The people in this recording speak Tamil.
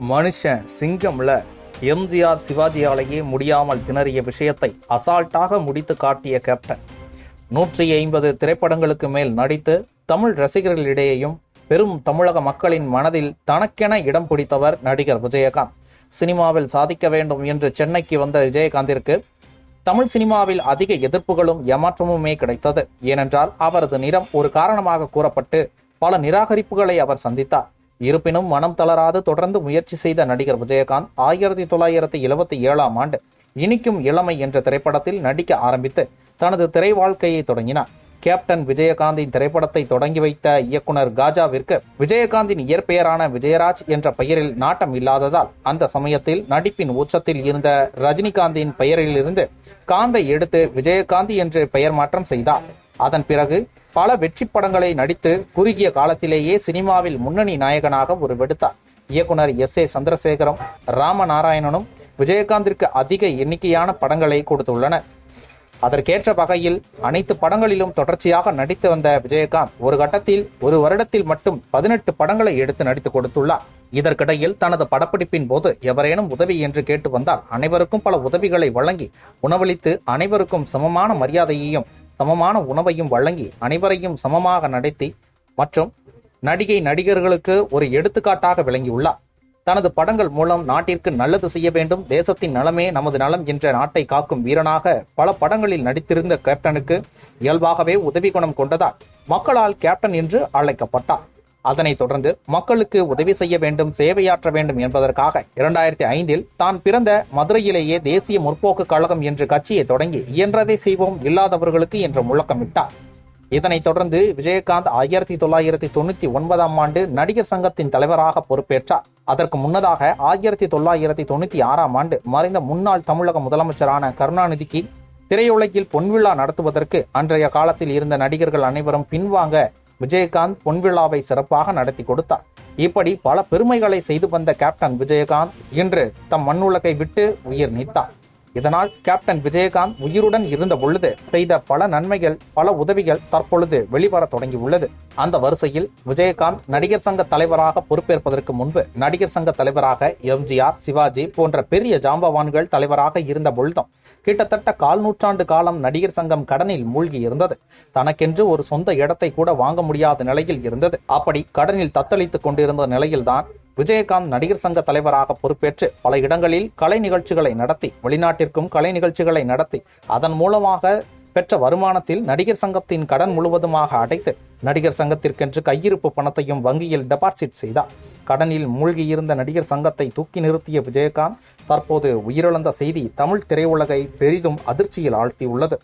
மனுஷன் சிங்கம்ல எம்ஜிஆர் சிவாஜியாலேயே முடியாமல் திணறிய விஷயத்தை அசால்ட்டாக முடித்து காட்டிய கேப்டன் நூற்றி ஐம்பது திரைப்படங்களுக்கு மேல் நடித்து தமிழ் ரசிகர்களிடையேயும் பெரும் தமிழக மக்களின் மனதில் தனக்கென இடம் பிடித்தவர் நடிகர் விஜயகாந்த். சினிமாவில் சாதிக்க வேண்டும் என்று சென்னைக்கு வந்த விஜயகாந்திற்கு தமிழ் சினிமாவில் அதிக எதிர்ப்புகளும் ஏமாற்றமுமே கிடைத்தது. ஏனென்றால் அவரது நிறம் ஒரு காரணமாக கூறப்பட்டு பல நிராகரிப்புகளை அவர் சந்தித்தார். இருப்பினும் மனம் தளராது தொடர்ந்து முயற்சி செய்த நடிகர் விஜயகாந்த் ஆயிரத்தி தொள்ளாயிரத்தி எழுபத்தி ஏழாம் ஆண்டு இனிக்கும் இளமை என்ற திரைப்படத்தில் நடிக்க ஆரம்பித்து தனது திரை வாழ்க்கையை தொடங்கினார். கேப்டன் விஜயகாந்தின் திரைப்படத்தை தொடங்கி வைத்த இயக்குனர் காஜாவிற்கு விஜயகாந்தின் இயற்பெயரான விஜயராஜ் என்ற பெயரில் நாட்டம் இல்லாததால் அந்த சமயத்தில் நடிப்பின் உச்சத்தில் இருந்த ரஜினிகாந்தின் பெயரிலிருந்து காந்தை எடுத்து விஜயகாந்தி என்று பெயர் மாற்றம் செய்தார். அதன் பிறகு பல வெற்றி படங்களை நடித்து குறுகிய காலத்திலேயே சினிமாவில் முன்னணி நாயகனாக ஒரு வெடுத்தார். இயக்குனர் எஸ் ஏ சந்திரசேகரம் ராமநாராயணனும் விஜயகாந்திற்கு அதிக எண்ணிக்கையான படங்களை கொடுத்துள்ளனர். அதற்கேற்ற வகையில் அனைத்து படங்களிலும் தொடர்ச்சியாக நடித்து வந்த விஜயகாந்த் ஒரு கட்டத்தில் ஒரு வருடத்தில் மட்டும் பதினெட்டு படங்களை எடுத்து நடித்து கொடுத்துள்ளார். இதற்கிடையில் தனது படப்பிடிப்பின் போது எவரேனும் உதவி என்று கேட்டு வந்தால் அனைவருக்கும் பல உதவிகளை வழங்கி உணவளித்து அனைவருக்கும் சமமான மரியாதையையும் சமமான உணவையும் வழங்கி அனைவரையும் சமமாக நடத்தி மற்றும் நடிகை நடிகர்களுக்கு ஒரு எடுத்துக்காட்டாக விளங்கியுள்ளார். தனது படங்கள் மூலம் நாட்டிற்கு நல்லது செய்ய வேண்டும் தேசத்தின் நலமே நமது நலம் என்ற நாட்டை காக்கும் வீரனாக பல படங்களில் நடித்திருந்த கேப்டனுக்கு இயல்பாகவே உதவி குணம் கொண்டதால் மக்களால் கேப்டன் என்று அழைக்கப்பட்டார். அதனைத் தொடர்ந்து மக்களுக்கு உதவி செய்ய வேண்டும் சேவையாற்ற வேண்டும் என்பதற்காக இரண்டாயிரத்தி ஐந்தில் தான் பிறந்த மதுரையிலேயே தேசிய முற்போக்கு கழகம் என்று கட்சியை தொடங்கி இயன்றதை செய்வோம் இல்லாதவர்களுக்கு என்று முழக்கமிட்டார். இதனைத் தொடர்ந்து விஜயகாந்த் ஆயிரத்தி தொள்ளாயிரத்தி தொண்ணூத்தி ஒன்பதாம் ஆண்டு நடிகர் சங்கத்தின் தலைவராக பொறுப்பேற்றார். அதற்கு முன்னதாக ஆயிரத்தி தொள்ளாயிரத்தி தொண்ணூத்தி ஆறாம் ஆண்டு மறைந்த முன்னாள் தமிழக முதலமைச்சரான கருணாநிதிக்கு திரையுலகில் பொன்விழா நடத்துவதற்கு அன்றைய காலத்தில் இருந்த நடிகர்கள் அனைவரும் பின்வாங்க விஜயகாந்த் பொன்விழாவை சிறப்பாக நடத்தி கொடுத்தார். இப்படி பல பெருமைகளை செய்து வந்த கேப்டன் விஜயகாந்த் இன்று தம் மண்ணுலகை விட்டு உயிர் நீத்தார். இதனால் கேப்டன் விஜயகாந்த் உயிருடன் இருந்த பொழுது செய்த பல நன்மைகள் பல உதவிகள் தற்பொழுது வெளிவர தொடங்கியுள்ளது. அந்த வரிசையில் விஜயகாந்த் நடிகர் சங்க தலைவராக பொறுப்பேற்பதற்கு முன்பு நடிகர் சங்க தலைவராக எம்ஜிஆர் சிவாஜி போன்ற பெரிய ஜாம்பவான்கள் தலைவராக இருந்த பொழுதும் கிட்டத்தட்ட கால் நூற்றாண்டு காலம் நடிகர் சங்கம் கடனில் மூழ்கி இருந்தது. தனக்கென்று ஒரு சொந்த இடத்தை கூட வாங்க முடியாத நிலையில் இருந்தது. அப்படி கடனில் தத்தளித்துக் கொண்டிருந்த நிலையில்தான் விஜயகாந்த் நடிகர் சங்க தலைவராக பொறுப்பேற்று பல இடங்களில் கலை நிகழ்ச்சிகளை நடத்தி வெளிநாட்டிற்கும் கலை நிகழ்ச்சிகளை நடத்தி அதன் மூலமாக பெற்ற வருமானத்தில் நடிகர் சங்கத்தின் கடன் முழுவதுமாக அடைத்து நடிகர் சங்கத்திற்கென்று கையிருப்பு பணத்தையும் வங்கியில் டெபாசிட் செய்தார். கடனில் மூழ்கியிருந்த நடிகர் சங்கத்தை தூக்கி நிறுத்திய விஜயகாந்த் தற்போது உயிரிழந்த செய்தி தமிழ் திரையுலகை பெரிதும் அதிர்ச்சியில் ஆழ்த்தியுள்ளது.